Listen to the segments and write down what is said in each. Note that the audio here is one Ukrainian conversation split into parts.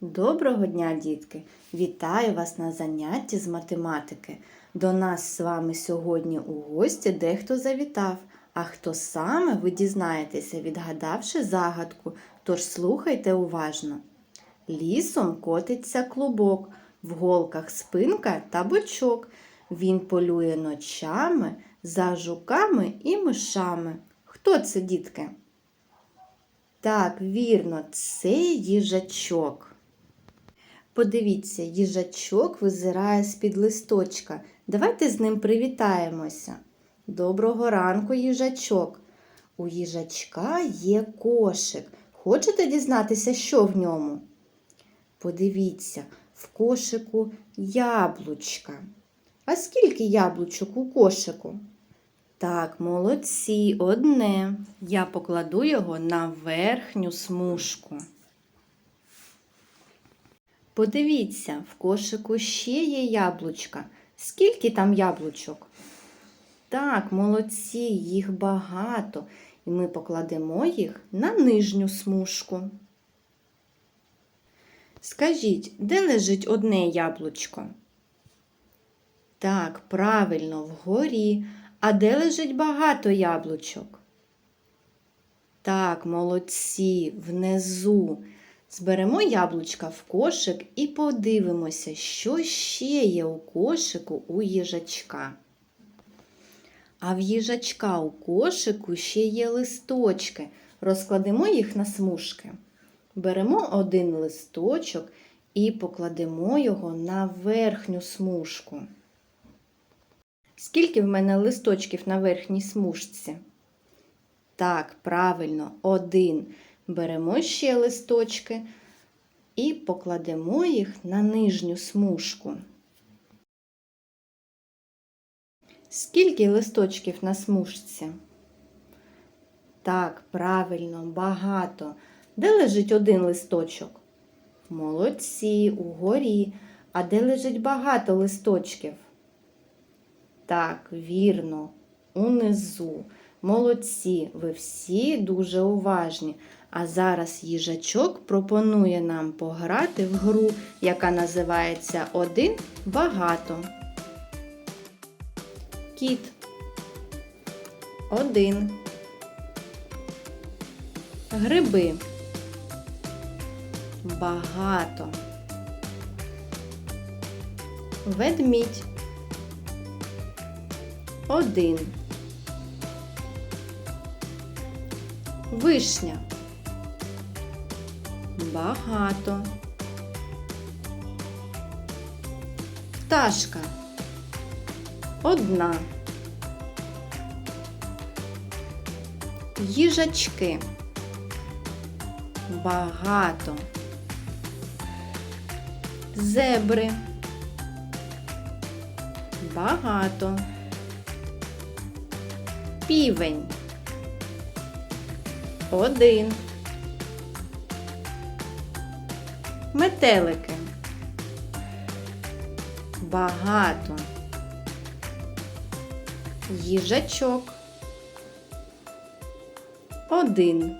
Доброго дня, дітки! Вітаю вас на занятті з математики. До нас з вами сьогодні у гості дехто завітав, а хто саме ви дізнаєтеся, відгадавши загадку, тож слухайте уважно. Лісом котиться клубок, в голках спинка та бочок. Він полює ночами за жуками і мишами. Хто це, дітки? Так, вірно, це їжачок. Подивіться, їжачок визирає з-під листочка. Давайте з ним привітаємося. Доброго ранку, їжачок. У їжачка є кошик. Хочете дізнатися, що в ньому? Подивіться, в кошику яблучка. А скільки яблучок у кошику? Так, молодці, одне. Я покладу його на верхню смужку. Подивіться, в кошику ще є яблучка. Скільки там яблучок? Так, молодці, їх багато, і ми покладемо їх на нижню смужку. Скажіть, де лежить одне яблучко? Так, правильно, вгорі. А де лежить багато яблучок? Так, молодці, внизу. Зберемо яблучка в кошик і подивимося, що ще є у кошику у їжачка. А в їжачка у кошику ще є листочки. Розкладемо їх на смужки. Беремо один листочок і покладемо його на верхню смужку. Скільки в мене листочків на верхній смужці? Так, правильно, один. Беремо ще листочки і покладемо їх на нижню смужку. Скільки листочків на смужці? Так, правильно, багато. Де лежить один листочок? Молодці, угорі. А де лежить багато листочків? Так, вірно, унизу. Молодці, ви всі дуже уважні. А зараз їжачок пропонує нам пограти в гру, яка називається Один багато. Кіт. Один. Гриби. Багато. Ведмідь. Один. Вишня. Багато. Пташка. Одна. Їжачки. Багато. Зебри. Багато. Півень. Один. Метелики. Багато. Їжачок. Один.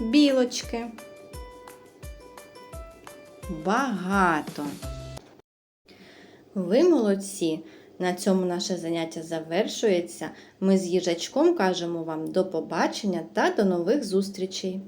Білочки. Багато. Ви молодці. На цьому наше заняття завершується. Ми з їжачком кажемо вам до побачення та до нових зустрічей!